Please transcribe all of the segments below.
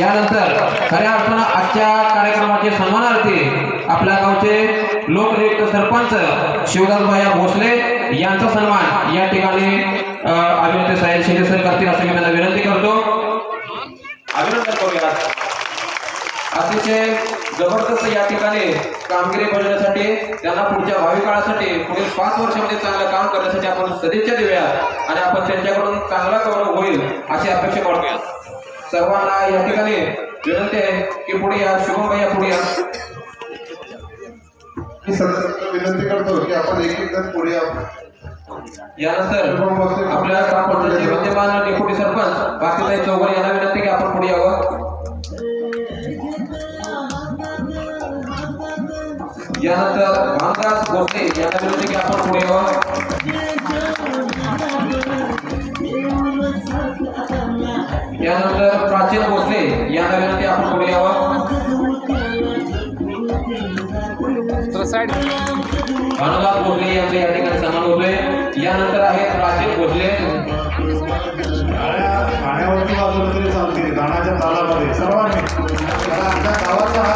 यानंतर खऱ्या अर्थानं आजच्या कार्यक्रमाचे सन्मानार्थी आपल्या गावचे लोकनियुक्त सरपंच शिवदासभाया भोसले यांचा सन्मान या ठिकाणी अभिनेते साहेब शिंदे सर करतील असं मी त्यांना विनंती करतो. अभिनंदन करूया अतिशय जबरदस्त या ठिकाणी कामगिरी बजावण्यासाठी त्यांना पुढच्या भावी काळासाठी पुढील पाच वर्षामध्ये चांगलं काम करण्यासाठी आपण सदिच्छा देऊया आणि आपण त्यांच्याकडून चांगला गौरव होईल अशी अपेक्षा बाळगूया सर्वांना या ठिकाणी विनंती आहे की पुढे या. शुभम भैया पुढे या. मी सदस्यांना विनंती करतो की आपण एक एक जण पुढे या. यानंतर आपल्या ग्रामपंचायतीचे विद्यमान डेप्युटी सरपंच बाकीताई चौघर यांना विनंती की आपण पुढे यावं. यानंतर यांना विनंती की आपण पुढे यावं. भानुदास भोसले यांचे या ठिकाणी सन्मान होतोय यानंतर आहेत प्राचीन भोसले. टाळ्या ठाण्यावरती वाजवलं तरी चालतील गाण्याच्या तालामध्ये. सर्वांनी. कारण आमच्या गावाचा हा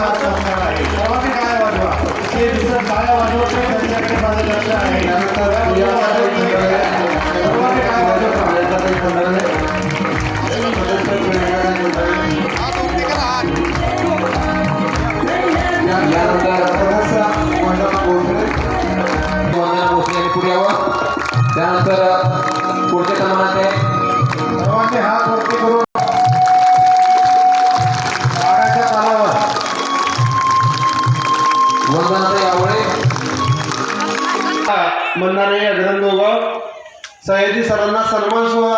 आहे. सर्वांनी काय वाजवा. ते दिसत टाळ्या वाजवत त्यांच्याकडे माझं लक्ष आहे. सर्वांनी म्हणणारे अग्रंदोबा सयाजी सरांना सन्मान सोहळा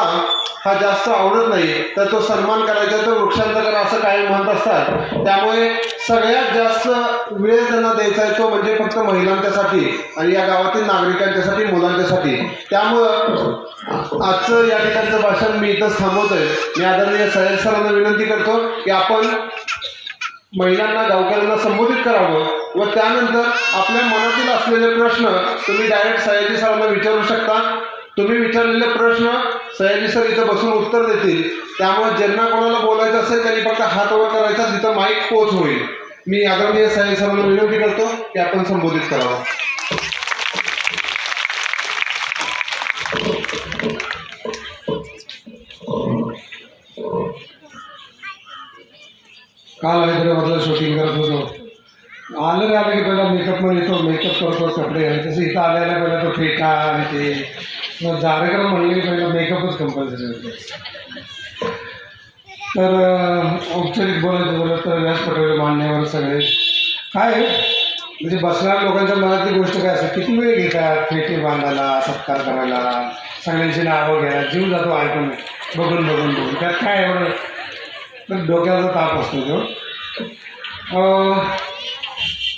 हा जास्त आवडत नाही. तर तो सन्मान करायचा तर वृक्षांतर असं काय म्हणत असतात. त्यामुळे सगळ्यात जास्त वेळ त्यांना द्यायचा आहे तो म्हणजे फक्त महिलांच्यासाठी आणि या गावातील नागरिकांच्यासाठी मुलांच्यासाठी. त्यामुळं आजचं या ठिकाणचं भाषण मी इथंच थांबवतोय. मी आदरणीय सयाजी सरांना विनंती करतो की आपण महिलांना गावकऱ्यांना संबोधित करावं. व त्यानंतर आपल्या मनातील असलेले प्रश्न तुम्ही डायरेक्ट सयाजी सरांना विचारू शकता. तुम्ही विचारलेले प्रश्न सयाजी सर इथं बसून उत्तर देतील. त्यामुळे ज्यांना कोणाला बोलायचं असेल त्यांनी फक्त हात वर करायचा तिथं माईक पोच होईल. मी आदरणीय सयाजी सरांना विनंती करतो की आपण संबोधित करावं. काल हैदराबादला शूटिंग करत होतो. आलं रे आलं की पहिला मेकअपमध्ये येतो मेकअप करतो कपडे तसं इथं आल्याला पहिला तो फेटा आणि ते. मग कार्यक्रम म्हणले की पहिला मेकअपच कंपल्सरी होते. तर औपचारिक बोलायचं बोलत तर व्यास पटवले मान्यवर सगळे. काय म्हणजे बसणाऱ्या लोकांच्या मनातली गोष्ट काय असते? किती वेळ घेतात फेटे बांधायला सत्कार करायला? सगळ्यांची नावं घ्यायला जीव जातो ऐकून. बघून बघून बघून. त्यात काय एवढं तर डोक्याचा ताप असतो तो.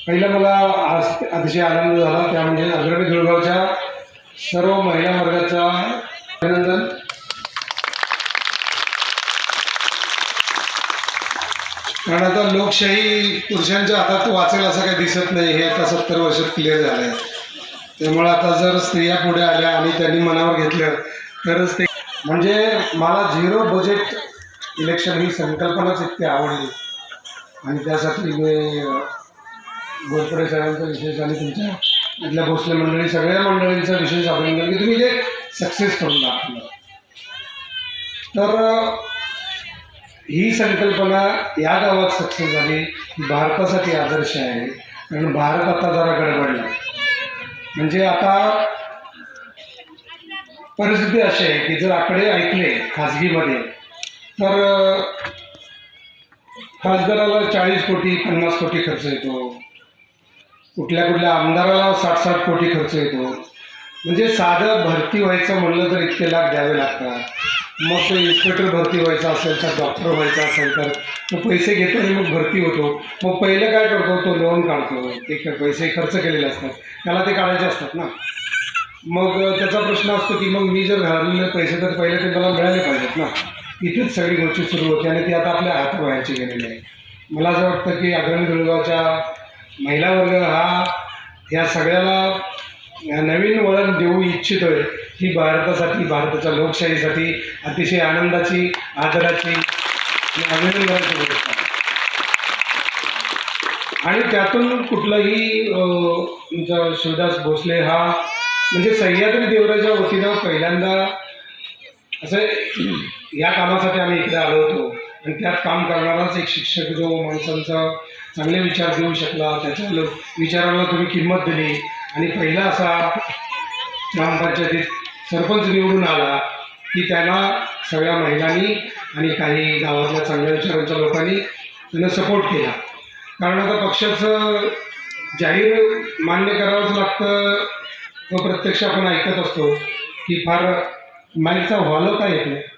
पहिलं मला आज अतिशय आनंद झाला त्या म्हणजे अग्रणी धुळगावच्या सर्व महिला वर्गाचा अभिनंदन. कारण आता लोकशाही पुरुषांच्या हातात वाचेल असं काही दिसत नाही हे आता सत्तर वर्षात क्लिअर झालं आहे त्यामुळे आता जर स्त्रिया पुढे आल्या आणि त्यांनी मनावर घेतलं तरच ते म्हणजे मला झिरो बजेट इलेक्शन ही संकल्पनाच इतकी आवडली. आणि त्यासाठी मी अ, सगळ्यांचा विशेष आणि तुमच्या इथल्या भोसले मंडळी सगळ्या मंडळींचं विशेष अभिनंदन की तुम्ही ते सक्सेस करून दाखवलं. तर ही संकल्पना या गावात सक्सेस झाली. भारतासाठी आदर्श आहे. कारण भारत आता जरा गडबडला. म्हणजे आता परिस्थिती अशी आहे की जर आकडे ऐकले खाजगीमध्ये तर खासदाराला चाळीस कोटी पन्नास कोटी खर्च येतो. कुठल्या कुठल्या आमदाराला साठ साठ कोटी खर्च येतो. म्हणजे साधं भरती व्हायचं म्हणलं तर इतके लाख द्यावे लागतात. मग तो इन्स्पेक्टर भरती व्हायचा असेल तर डॉक्टर व्हायचा असेल तर तो पैसे घेतो आणि मग भरती होतो. मग पहिलं काय करतो? तो लोन काढतो. ते पैसे खर्च केलेले असतात. त्याला ते काढायचे असतात ना. मग त्याचा प्रश्न असतो की मग मी जर घालवलेले पैसे तर पहिले ते मला मिळाले पाहिजेत ना. इथेच सगळी गोष्टी सुरू होते आणि ती आता आपल्या हाताबाहेरची गेलेली आहे. मला असं वाटतं की अग्रणी दुर्गावच्या महिला वर्ग हा या सगळ्याला नवीन वळण देऊ इच्छितोय ही भारतासाठी भारताच्या लोकशाहीसाठी अतिशय आनंदाची आदराची अभिनंदनाची गोष्ट आहे. आणि त्यातून कुठलाही अं, तुमचा शिवदास भोसले हा म्हणजे सह्याद्री देवराच्या वतीनं पहिल्यांदा असं या कामासाठी आम्ही इकडे आलो होतो आणि त्यात काम करणाराच एक शिक्षक जो माणसांचा चांगले विचार देऊ शकला त्याच्या ल विचाराला तुम्ही किंमत दिली. आणि पहिला असा ग्रामपंचायतीत सरपंच निवडून आला की त्याला सगळ्या महिलांनी आणि काही गावातल्या चांगल्या विचारांच्या लोकांनी त्यांना सपोर्ट केला. कारण आता पक्षाचं जाहीर मान्य करावंच लागतं व प्रत्यक्ष आपण ऐकत असतो की फार माईकचा व्हॉलो काय येतो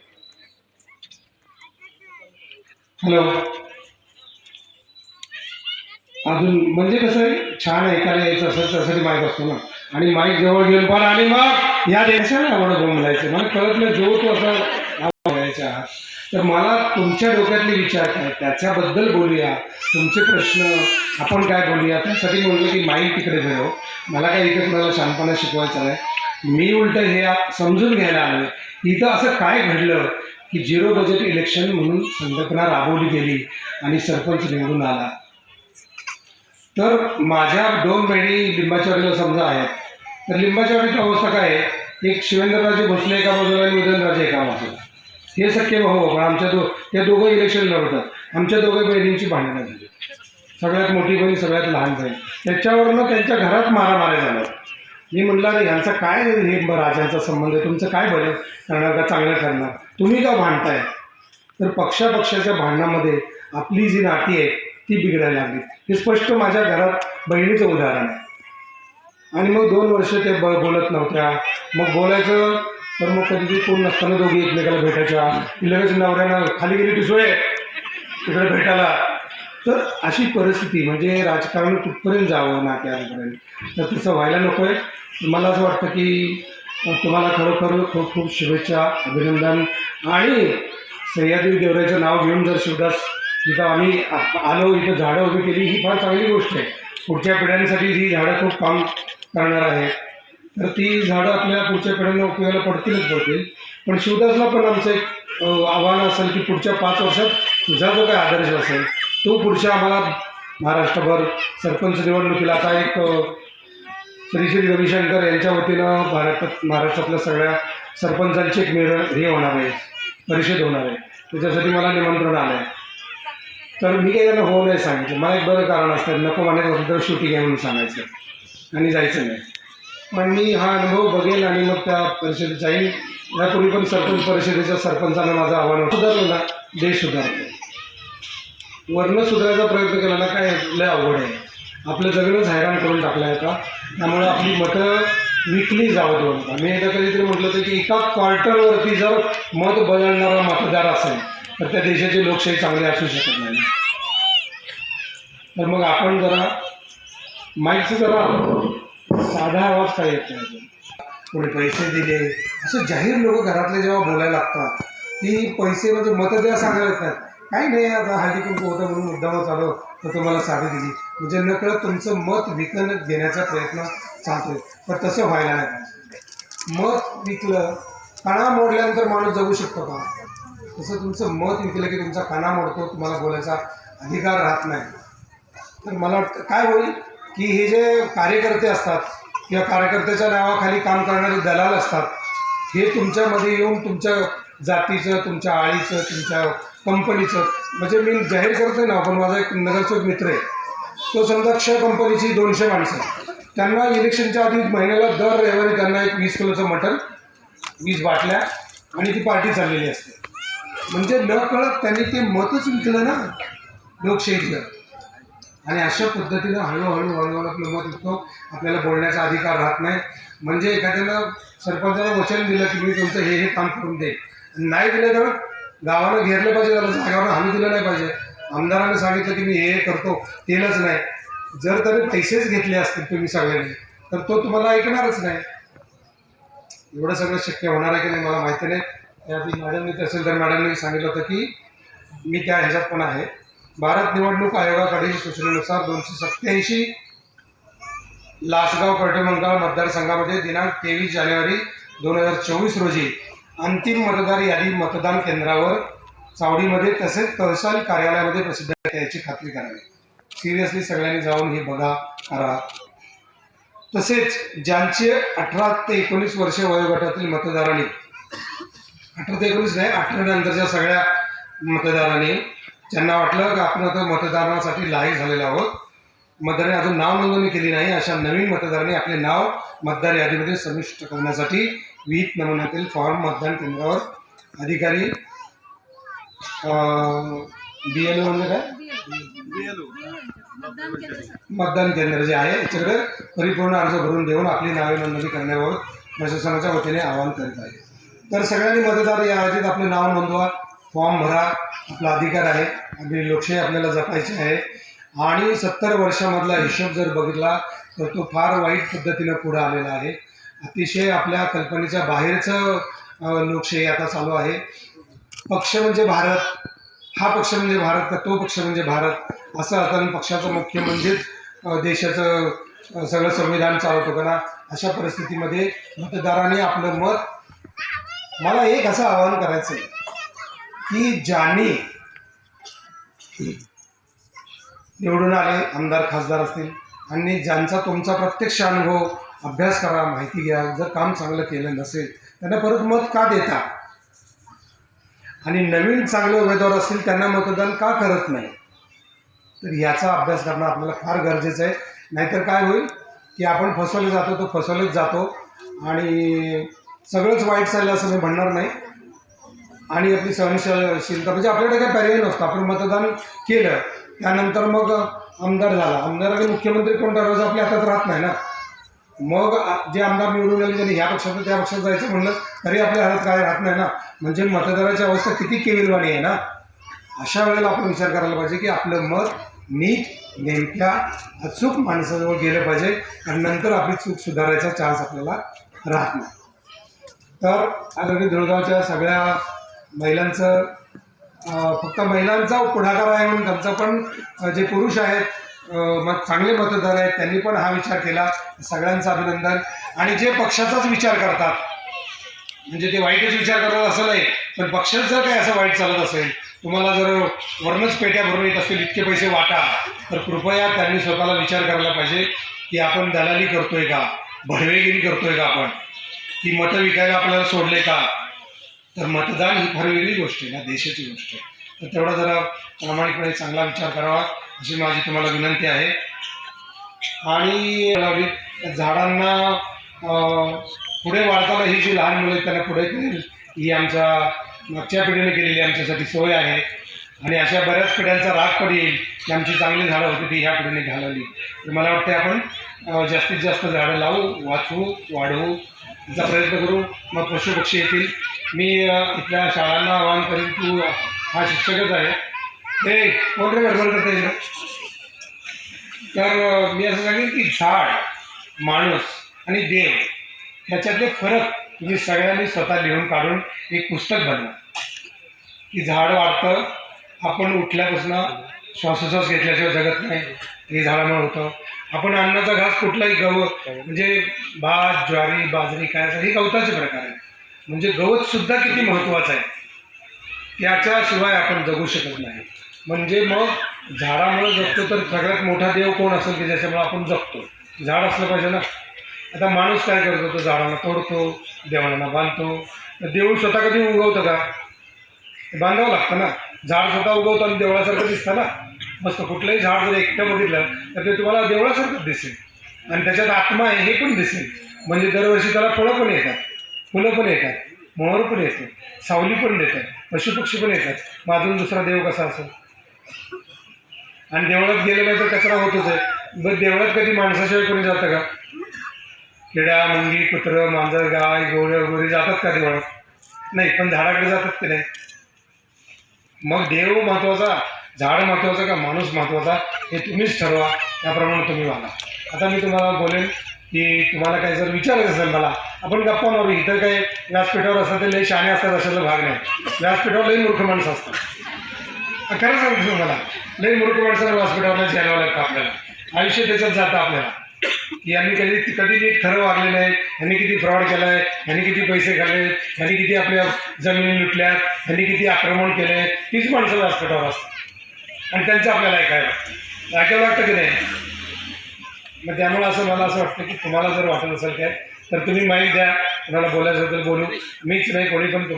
हॅलो. अजून म्हणजे कसं आहे छान ऐकायला यायचं असं त्यासाठी माहीत असतो ना. आणि माईक जवळ घेऊन पण आणि मग या देशाला आवड बोलायचं मला कळत नाही जो तो असं बोलायचा तर मला तुमच्या डोक्यातले विचार काय? त्याच्याबद्दल बोलूया. तुमचे प्रश्न आपण काय बोलूया? त्यासाठी म्हणलं की माईक तिकडे ठेव मला काय इथे कुणाला शांतपणा शिकवायचं आहे? मी उलट हे समजून घ्यायला आलं इथं असं काय घडलं? की झिरो बजेट इलेक्शन म्हणून संकल्पना राबवली गेली आणि सरपंच निवडून आला. तर माझ्या दोन बहिणी लिंबाच्यावाडीला समजा आहेत तर लिंबाच्यावाडीची अवस्था काय आहे? एक शिवेंद्रराजे भोसले एका बाजूला आणि उदयनराजे एका बाजूला. हे सख्य भाऊ हो, पण आमच्या दो त्या दोघं इलेक्शन लढवतात. आमच्या दोघं बहिणींची भांडणं झाली. सगळ्यात मोठी बहीण सगळ्यात लहान बहीण. त्याच्यावरनं त्यांच्या घरात मारामाऱ्या झाल्या मी म्हटलं अरे ह्यांचा काय हे राजांचा संबंध? आहे तुमचं काय बरं? करणार का चांगलं करणार. तुम्ही का भांडताय? तर पक्षापक्षाच्या भांडणामध्ये आपली जी नाती आहे ती बिघडायला लागली हे स्पष्ट माझ्या घरात बहिणीचं उदाहरण आहे. आणि मग दोन वर्ष ते ब बोलत नव्हत्या. मग बोलायचं तर मग कधी कोण नसताना दोघी एकमेकाला भेटायच्या. लगेच नवऱ्यानं खाली गेली ती तिकडे भेटायला. तर अशी परिस्थिती म्हणजे राजकारण कुठपर्यंत जावं नात्यापर्यंत? तर तसं व्हायला नको आहे. मला असं वाटतं की तुम्हाला खरोखर खूप खूप शुभेच्छा अभिनंदन. आणि सह्याद्री देवराचं नाव घेऊन जर शिवदास तिथं आम्ही आलो इथं झाडं उभी केली ही फार चांगली गोष्ट आहे. पुढच्या पिढ्यांसाठी ही झाडं खूप काम करणार आहे. तर ती झाडं आपल्या पुढच्या पिढ्यांना उपयोगाला पडतीलच पडतील पण शिवदासला पण आमचं एक आव्हान असेल की पुढच्या पाच वर्षात तुझा जो काय आदर्श असेल तो पुढच्या आम्हाला महाराष्ट्रभर सरपंच निवडणुकीला आता एक श्री श्री रविशंकर यांच्या वतीनं भारतात महाराष्ट्रातल्या सगळ्या सरपंचांची एक मिळ हे होणार आहे परिषद होणार आहे. त्याच्यासाठी मला निमंत्रण आलं आहे तर मी काही त्यांना हो नाही सांगितलं. मला एक बरं कारण असतं नको म्हणायचं असेल तर शूटिंग आहे म्हणून सांगायचं. आणि जायचं नाही. पण मी हा अनुभव बघेल आणि मग त्या परिषदेत जाईन यापूर्वी पण सरपंच परिषदेच्या सरपंचांना माझं आव्हान सुधारलं ना देश सुधारतो. वर्ण सुधारायचा प्रयत्न केला ना काय लय अवघड आहे. आपलं जगणंच हैराण करून टाकलं आहे का त्यामुळे आपली मतं विकली जावं दोन मी एकदा कधीतरी म्हटलं होतं की एका क्वार्टरवरती जर मत बदलणारा मतदार असेल तर त्या देशाची लोकशाही चांगली असू शकत नाही. तर मग आपण जरा माईकचं जरा साधा आवाज काय येत नाही कोणी पैसे दिले? असं जाहीर लोक घरातले जेव्हा बोलायला लागतात ती पैसे म्हणजे मतं द्या सांगायला येतात काही नाही आता हल्ली कुंकू होतं म्हणून मुद्दामच आलो तर तुम्हाला साडी दिली. म्हणजे नकळत तुमचं मत विकत घेण्याचा प्रयत्न चालतोय. पण तसं व्हायला नाही पाहिजे. मत विकलं कणा मोडल्यानंतर माणूस जगू शकतो का? तसं तुमचं मत विकलं की तुमचा कणा मोडतो तुम्हाला बोलायचा अधिकार राहत नाही. तर मला वाटतं काय होईल की हे जे कार्यकर्ते असतात किंवा कार्यकर्त्याच्या नावाखाली काम करणारे दलाल असतात हे तुमच्यामध्ये येऊन तुमच्या जातीचं तुमच्या आळीचं तुमच्या कंपनीचं. म्हणजे मी जाहीर करतोय ना पण माझा एक नगरसेवक मित्र आहे. तो समजा क्ष कंपनीची दोनशे माणसं त्यांना इलेक्शनच्या आधी महिन्याला दर रविवारी त्यांना एक वीस किलोचं मटण वीस बाटल्या आणि ती पार्टी चाललेली असते. म्हणजे न कळत त्यांनी ते मतच विकलं ना लोकशाहीतलं आणि अशा पद्धतीनं हळूहळू हळूहळू आपलं मत विकतो आपल्याला बोलण्याचा अधिकार राहत नाही. म्हणजे एखाद्यानं सरपंचाला वचन दिलं की मी तुमचं हे हे काम करून देईन. नाही दिलं तर गावानं घेरलं पाहिजे त्याला जागावर हमी दिलं नाही पाहिजे. आमदाराने सांगितलं की मी हे करतो केलंच नाही. जर त्याने पैसेच घेतले असतील तुम्ही सगळ्यांनी तर तो तुम्हाला ऐकणारच नाही. एवढं सगळं शक्य होणार आहे की नाही मला माहिती नाही. त्याआधी मॅडमनी तहसीलदार मॅडमनी सांगितलं होतं की मी त्या ह्याच्यात पण आहे. भारत निवडणूक आयोगाकडील सूचनेनुसार दोनशे सत्याऐंशी लासगाव कवटेमंकाळ मतदारसंघामध्ये दिनांक तेवीस जानेवारी दोन हजार चोवीस रोजी अंतिम मतदार यादी मतदान केंद्रावर चावडीमध्ये तसेच तहसील कार्यालयामध्ये प्रसिद्ध याची खात्री करावी. सिरियसली सगळ्यांनी जाऊन हे बघा करा. तसेच ज्यांचे अठरा ते एकोणीस वर्ष वयोगटातील मतदारांनी अठरा ते एकोणीस नाही अठरा नंतरच्या सगळ्या मतदारांनी ज्यांना वाटलं की आपण आता मतदानासाठी लायक झालेलो आहोत मतदारांनी अजून नाव नोंदणी केली नाही अशा नवीन मतदारांनी आपले नाव मतदार यादीमध्ये समाविष्ट करण्यासाठी विहित नमुन्यातील फॉर्म मतदान केंद्रावर अधिकारी बी एल ओ म्हणजे काय? मतदान केंद्र जे आहे याच्याकडे परिपूर्ण अर्ज भरून देऊन आपली नावे नोंदणी करण्याबाबत प्रशासनाच्या वतीने आवाहन करीत आहे. तर सगळ्यांनी मतदार या यादीत आपले नाव नोंदवा फॉर्म भरा आपला अधिकार आहे आपली लोकशाही आपल्याला जपायची आहे. आणि सत्तर वर्षामधला हिशोब जर बघितला तर तो फार वाईट पद्धतीनं पुढं आलेला आहे. अतिशय आपल्या कल्पनेच्या बाहेरचं लोकशाही आता चालू आहे. पक्ष म्हणजे भारत हा पक्ष म्हणजे भारत का तो पक्ष म्हणजे भारत असं आता पक्षाचं मुख्य म्हणजेच देशाचं सगळं संविधान चालवतो का ना अशा परिस्थितीमध्ये मतदारांनी आपलं मत मला एक असं आवाहन करायचं आहे की ज्यांनी निवडून आले आमदार खासदार असतील आणि ज्यांचा तुमचा प्रत्यक्ष अनुभव अभ्यास करा माहिती घ्या. जर काम चांगलं केलं नसेल त्यांना परत मत का देता? आणि नवीन चांगले उमेदवार असतील त्यांना मतदान का करत नाही? तर याचा अभ्यास करणं आपल्याला फार गरजेचं आहे. नाहीतर काय होईल की आपण फसवले जातो तो फसवलेच जातो. आणि सगळंच वाईट चाललं असं मी म्हणणार नाही. आणि आपली सहनशीलता म्हणजे आपल्याकडे काही पर्याय नसतो. आपण मतदान केलं त्यानंतर मग आमदार झाला. आमदार आणि मुख्यमंत्री कोणता रोज आपल्या हातात राहत नाही ना. मग जे आमदार निवडून आले त्यांनी ह्या पक्षाचं त्या पक्षात जायचं म्हणलं तरी आपल्या हातात काय राहत नाही ना. म्हणजे मतदाराची अवस्था किती केविलवाणी आहे ना? अशा वेळेला आपण विचार करायला पाहिजे की आपलं मत नीट नेमक्या अचूक माणसाजवळ गेलं पाहिजे आणि नंतर आपली चूक सुधारायचा चान्स आपल्याला राहत नाही. तर आरोग्य धुळगावच्या सगळ्या महिलांचं फक्त महिलांचा पुढाकार आहे म्हणून त्यांचा पण जे पुरुष आहेत चांगले मतदार आहेत त्यांनी पण हा विचार केला. सगळ्यांचं अभिनंदन. आणि जे पक्षाचाच विचार करतात म्हणजे ते वाईटच विचार करत असं नाही पण पक्षात जर काही असं वाईट चालत असेल तुम्हाला जर वरणच पेट्या भरून येत असतील इतके पैसे वाटा तर कृपया त्यांनी स्वतःला विचार करायला पाहिजे की आपण दलाली करतोय का? भडवेगिरी करतोय का आपण? की मतं विकायला आपल्याला सोडले का? तर मतदान ही फार वेगळी गोष्ट आहे ना देशाची गोष्ट आहे. तर तेवढा जरा प्रामाणिकपणे चांगला विचार करावा. अशी माझी तुम्हाला विनंती आहे. आणि झाडांना पुढे वाढताना ही जी लहान मुलं त्यांना पुढे करेल ही आमच्या मागच्या पिढीने केलेली आमच्यासाठी सोय आहे. आणि अशा बऱ्याच पिढ्यांचा राग पडेल येईल की आमची चांगली झाडं होती ती ह्या पिढीने घालवली. तर मला वाटते आपण जास्तीत जास्त झाडं लावू वाचवू वाढवू. याचा प्रयत्न करू. मग पशुपक्षी येतील. मी इथल्या शाळांना आवाहन करेन तू हा शिक्षकच आहे. हे कोण गडबड करता तर मी असं सांगेन की झाड माणूस आणि देव ह्याच्यातले फरक तुम्ही सगळ्यांनी स्वतः लिहून काढून एक पुस्तक बनवा. की झाड वाढतं आपण उठल्यापासून श्वासोश्वास घेतल्याशिवाय जगत नाही. हे झाडामुळे होतं. आपण अन्नाचा घास कुठलाही गव म्हणजे भात ज्वारी बाजरी काय असं हे गवताचे प्रकार आहे म्हणजे गवतसुद्धा किती महत्त्वाचं आहे? त्याच्याशिवाय आपण जगू शकत नाही. म्हणजे मग झाडामुळे जगतो तर सगळ्यात मोठा देव कोण असेल की ज्याच्यामुळे आपण जगतो? झाड असलं पाहिजे ना. आता माणूस काय करतो? तो झाडांना तोडतो देवांना बांधतो. तर देऊळ स्वतः कधी उगवतं का? बांधावं लागतं ना. झाड स्वतः उगवतं आणि देवळासारखं दिसतं ना. मस्त कुठलंही झाड जर एकटं बघितलं तर ते तुम्हाला देवळासारखंच दिसेल. आणि त्याच्यात आत्मा आहे हे पण दिसेल. म्हणजे दरवर्षी त्याला फळं पण येतात. फुलं पण येतात. मोहर पण येते. सावली पण देतात. पशुपक्षी पण येतात. मग अजून दुसरा देव कसा असेल? आणि देवळात गेले नाही तर कचरा होतोच आहे. मग देवळात कधी माणसाशिवाय कोणी जातं का? किड्या मुंगी कुत्रं मांजर गाय गोळ्या वगैरे जातात का देवळात? नाही पण झाडाकडे जातात की नाही? मग देव महत्त्वाचा झाड महत्त्वाचं का माणूस महत्त्वाचा हे तुम्हीच ठरवा. त्याप्रमाणे तुम्ही वागा. आता मी तुम्हाला बोलेन की तुम्हाला काही जर विचारायचं असेल मला आपण गप्पा मारू. इथं काही व्यासपीठावर असतात ते लई शाणे असतात अशाचा भाग नाही. व्यासपीठावर लई मूर्ख माणसं असतात. खरं सांगतो तुम्हाला. लई मूर्ख माणसाला हॉस्पिटलला जायला लागतं आपल्याला. आयुष्य त्याच्यात जातं आपल्याला. की यांनी कधी कधी नीट खरं वागलेलं आहे यांनी किती फ्रॉड केला आहे यांनी किती पैसे खाल्ले यांनी किती आपल्या जमिनी लुटल्यात यांनी किती आक्रमण केलंय तीच माणसं हॉस्पिटलवर असतात. आणि त्यांचं आपल्याला ऐकायला लागतं. ऐकायला वाटतं की नाही? मग त्यामुळे असं मला असं वाटतं की तुम्हाला जर वाटत असेल काय तर तुम्ही माहीत द्या. तुम्हाला बोलायचं तर बोलू. मीच नाही कोणी पण